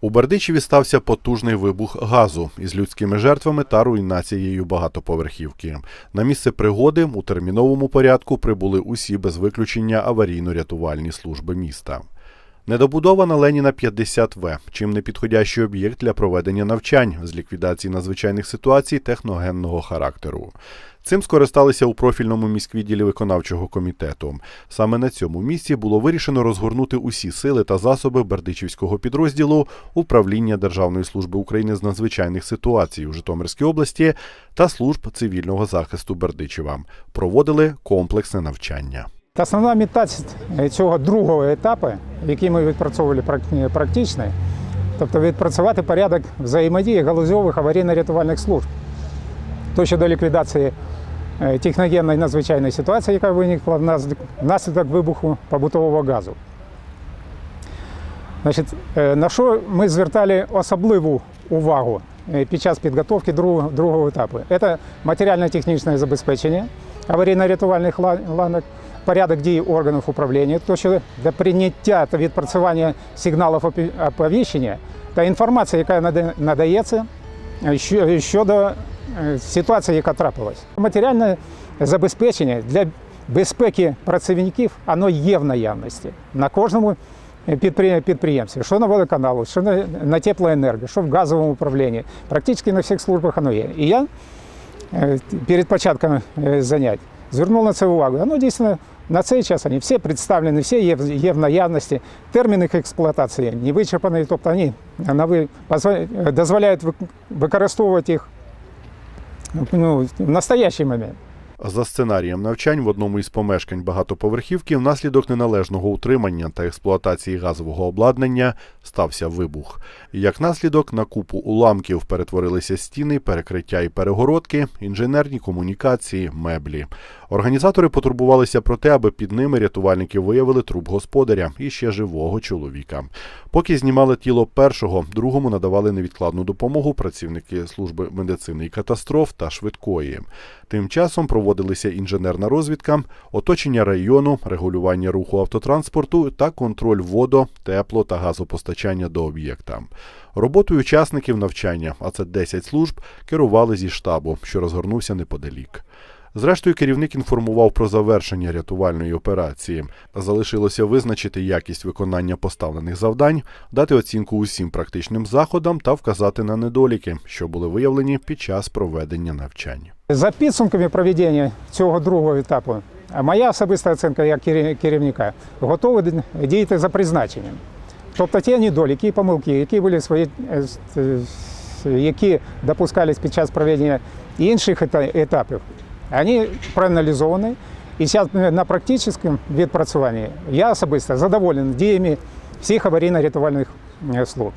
У Бердичеві стався потужний вибух газу із людськими жертвами та руйнацією багатоповерхівки. На місце пригоди у терміновому порядку прибули усі без виключення аварійно-рятувальні служби міста. Недобудована Леніна 50В, чим не підходящий об'єкт для проведення навчань з ліквідації надзвичайних ситуацій техногенного характеру. Цим скористалися у профільному міськвідділі виконавчого комітету. Саме на цьому місці було вирішено розгорнути усі сили та засоби Бердичівського підрозділу управління Державної служби України з надзвичайних ситуацій у Житомирській області та служб цивільного захисту Бердичева. Проводили комплексне навчання. Та Основна мета цього другого етапу, який ми відпрацьовували прак- практично, тобто відпрацювати порядок взаємодії галузьових аварійно-рятувальних служб. То щодо ліквідації е, техногенної надзвичайної ситуації, яка виникла внаслідок- вибуху побутового газу. Значить, е, на що ми звертали особливу увагу е, під час підготовки другого, етапу? Це матеріально-технічне забезпечення аварійно-рятувальних ла- ланок, порядок дій органів управління, то що для прийняття та відпрацювання сигналів опі- оповіщення та інформація, яка нада- надається е, що- щодо е, ситуації, яка трапилась. Матеріальне забезпечення для безпеки працівників воно є в наявності на кожному підпри- підприємстві, що на водоканалу, що на, на теплоенерго, що в газовому управлінні. Практично на всіх службах воно є. І я е, перед початком е, занять звернув на це увагу. Воно дійсно на цей час вони всі представлені, всі є, є в наявності. Термін їх експлуатації не вичерпаний, тобто вони дозволяють використовувати їх ну, в настоящий момент. За сценарієм навчань в одному із помешкань багатоповерхівки внаслідок неналежного утримання та експлуатації газового обладнання стався вибух. Як наслідок на купу уламків перетворилися стіни, перекриття і перегородки, інженерні комунікації, меблі. Організатори потурбувалися про те, аби під ними рятувальники виявили труп господаря і ще живого чоловіка. Поки знімали тіло першого, другому надавали невідкладну допомогу працівники служби медицини і катастроф та швидкої. Тим часом проводилися інженерна розвідка, оточення району, регулювання руху автотранспорту та контроль водо, тепло та газопостачання до об'єкта. Роботою учасників навчання, а це 10 служб, керували зі штабу, що розгорнувся неподалік. Зрештою, керівник інформував про завершення рятувальної операції. Залишилося визначити якість виконання поставлених завдань, дати оцінку усім практичним заходам та вказати на недоліки, що були виявлені під час проведення навчань. За підсумками проведення цього другого етапу, моя особиста оцінка як керів- керівника готовий діяти за призначенням. Тобто ті недоліки і помилки, які були свої, е, які допускались під час проведення інших ета- етапів, вони проаналізовані. І зараз на практичному відпрацюванні я особисто задоволений діями всіх аварійно-рятувальних е, служб.